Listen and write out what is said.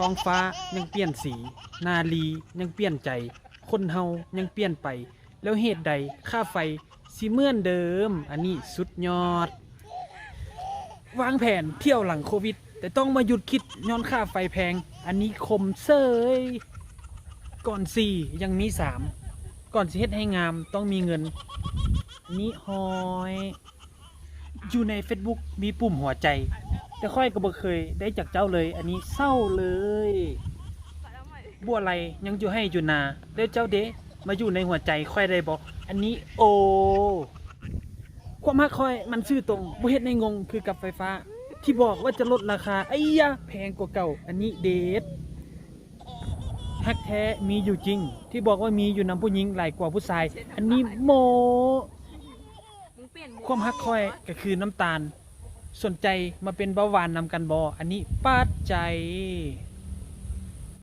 ท้องฟ้ายังเปลี่ยนสี นาลียังเปลี่ยนใจ คนเฮายังเปลี่ยนไป แล้วเหตุใดค่าไฟสิเมื่อนเดิม อันนี้สุดยอด วางแผนเที่ยวหลังโควิด แต่ต้องมาหยุดคิดย้อนค่าไฟแพง อันนี้คมเซยก่อนสี่ยังมีสามก่อนสิเฮ็ดให้งามต้องมีเงินนนี้หอย อยู่ใน Facebook มีปุ่มหัวใจ แต่ค่อยก็บ่เคยได้จากเจ้าเลย อันนี้เศร้าเลยบัวไรยังอยู่ให้อยู่นาเดี๋ยวเจ้าเดะมาอยู่ในหัวใจค่อยได้บอกอันนี้โอ ความฮักค่อยมันซื่อตรงบ่เฮ็ดในงงคือกับไฟฟ้า ที่บอกว่าจะลดราคาไอ้ยะแพงกว่าเก่า อันนี้เดทฮักแท้มีอยู่จริง ที่บอกว่ามีอยู่นำผู้หญิงหลายกว่าผู้ชาย อันนี้โมความฮักค่อยก็คือน้ำตาล สนใจมาเป็นเบาหวานนำกันบออันนี้ปาดใจ